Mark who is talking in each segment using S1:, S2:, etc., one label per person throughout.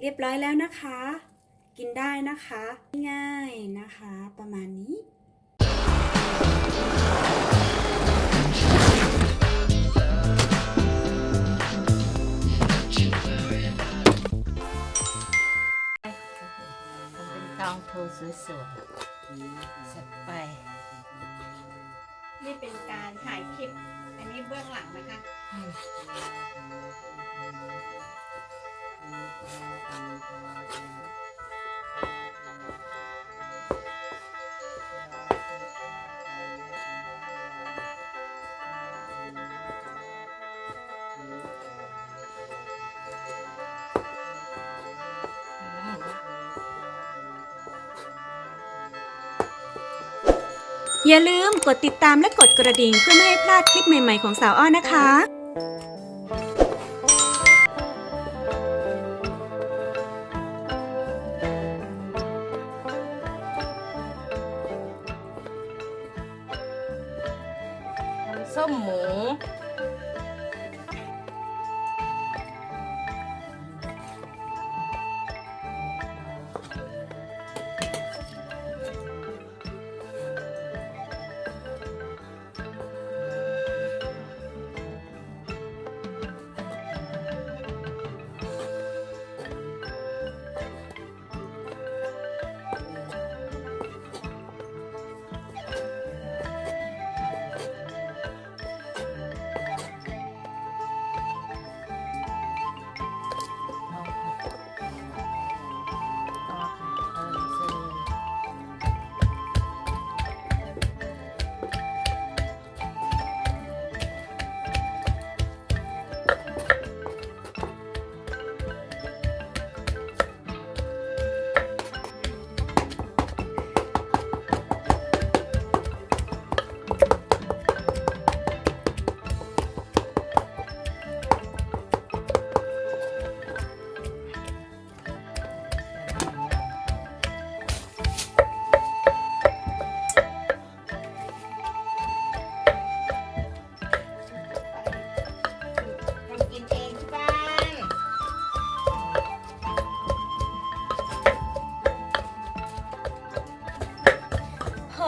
S1: เรียบร้อยแล้วนะคะ กินได้นะคะ ง่ายนะคะ ประมาณนี้
S2: เป็นตองโทสวยๆสักไป
S3: นี่เป็นการถ่ายคลิป อันนี้เบื้องหลังนะคะ
S1: อย่าลืมกดติดตามและกดกระดิ่งเพื่อไม่ให้พลาดคลิปใหม่ ๆ ของสาวอ้อนะคะ
S2: ส้มหมู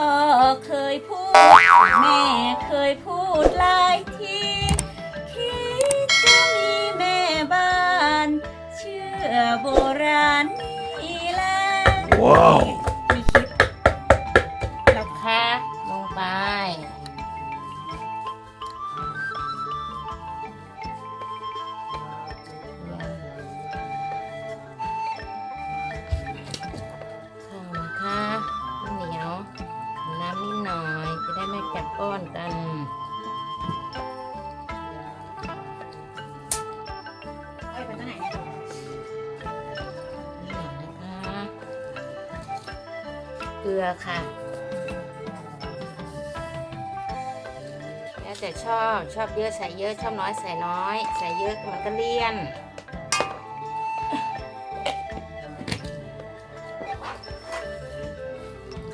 S1: พ่อเคยพูด แม่เคยพูดหลายทีคิดจะมีแม่บ้าน เชื่อโบราณนี่แหละ
S4: Wow.
S1: ลื
S2: อค่ะ แล้วแต่ชอบชอบเยอะใส่เยอะชอบน้อยใส่น้อย ใส่เยอะมันก็เลี่ยน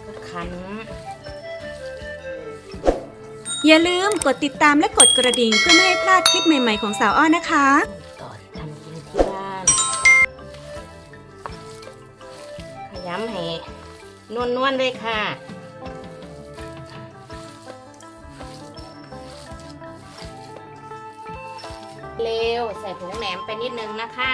S2: ก็ขัน
S1: อย่าลืมกดติดตามและกดกระดิ่งเพื่อไม่ให้พลาดคลิปใหม่ ๆ ของสาวอ้อนะคะ
S2: นวลๆเลยค่ะ เร็วใส่ผงแหนมไปนิดนึงนะคะ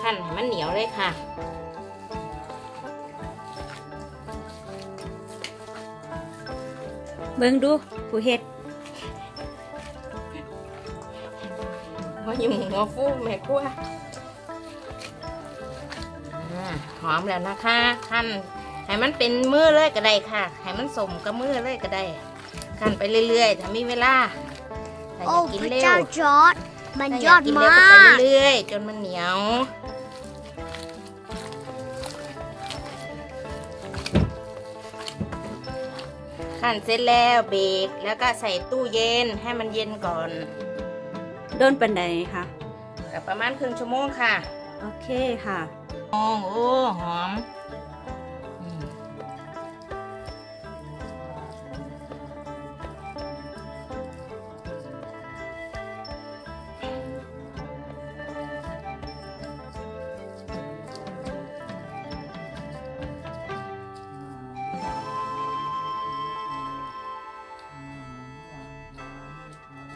S2: ขั้นให้มันเหนียวเลยค่ะ
S1: เบิ่งดูผู้เฮ็ด
S2: ว่าอยู่หัวฟูแม่กลัวอ่าหอมแล้วนะคะขั้นให้มันเป็นมือเลยก็ได้ค่ะ ให้มันสมกับมือเลยก็ได้ขั้นไปเรื่อยๆถ้ามีเวลาถ้าอ
S5: โอ้
S2: ยากกิน
S5: พระ
S2: เร็ว
S5: เจ้าจอร์ดมัน
S2: ถ้าย
S5: อา
S2: ก
S5: ด
S2: กิน
S5: มา
S2: เร็วก็ไป
S5: ก
S2: เรื่อยๆจนมันเหนียว ขั้นเสร็จแล้วเบรกแล้วก็ใส่ตู้เย็นให้มันเย็นก่อน
S1: โดนปันใดคะ
S2: กกับประมาณครึ่งชั่วโมงค่ะ
S1: โอเคค่ะ
S2: โอ้โอ้หอม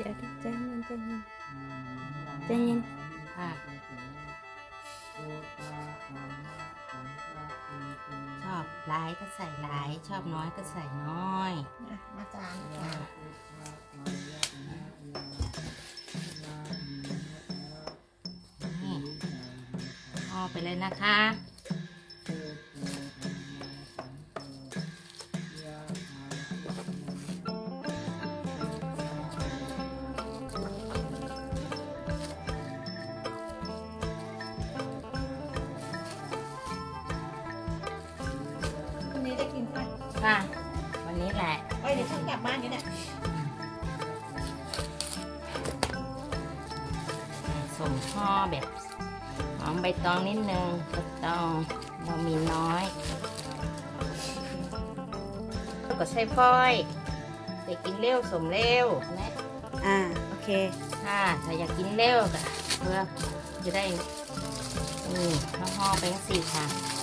S1: ดี๋ยวใจเย็นใจเย็นใจเย็น
S2: ค่ะชอบหลายก็ใส่หลาย ชอบน้อยก็ใส่น้อย
S3: อะมาจาน
S2: นี่พอไปเลยนะคะ
S3: ค่ะ
S2: ค่ะ วันนี้แหละ
S3: เอ้ยเดี๋ยวฉันกลับบ้านกันเนี่ย
S2: ส่งห่อแบบหอมใบตองนิดนึงใบตองเรามีน้อยแล้วก็ใส่ฟอยล์ไปกินเร็วสมเร็วและ
S1: อ่า โอเค
S2: ค่ะถ้าอยากกินเร็วก็เพื่อจะได้นี่ห่อๆไปทั้งสี่ค่ะอืม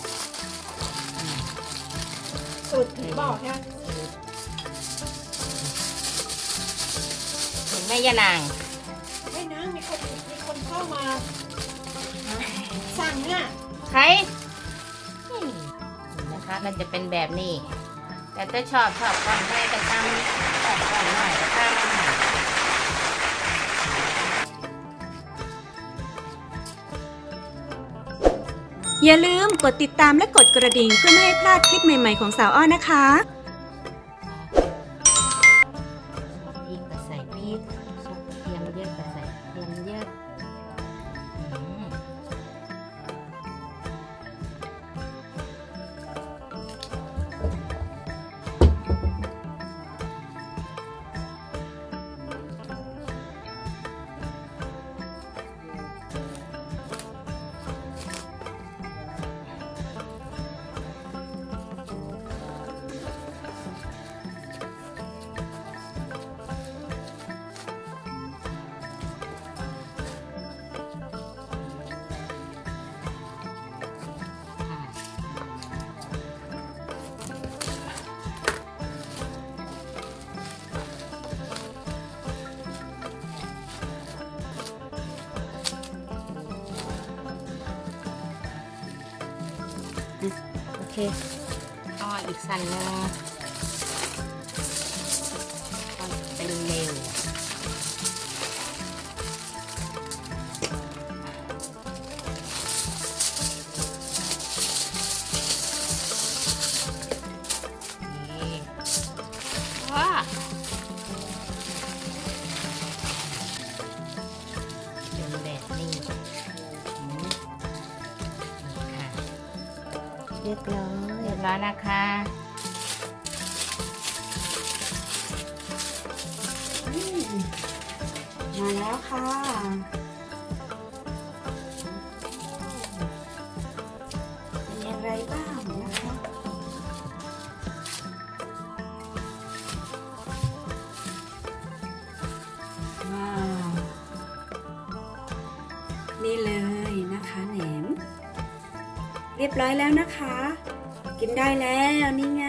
S3: สูตรผีบอกใช่ไหม
S2: เห็นแม่ยานาง
S3: ไม่นะมีคนมีคนเข้ามา สั่งอะ
S2: ใครนี่นะคะมันจะเป็นแบบนี้ แต่ถ้าชอบชอบก่อนแม่ก็ตามชอบก่อนหน่อยก็ตาม
S1: อย่าลืมกดติดตามและกดกระดิ่งเพื่อไม่ให้พลาดคลิปใหม่ๆของสาวอ้อนะคะ
S2: พริกก็ใส่พริกเทียมเยอะก็ใส่เทียมเยอะ
S1: โอเค
S2: อ่ออีกสันหนึง เรี
S1: ยบร้อย
S2: เรียบร้อยนะคะ
S1: มาแล้วค่ะ รียบร้อยแล้วนะคะ กินได้แล้วนี่ไง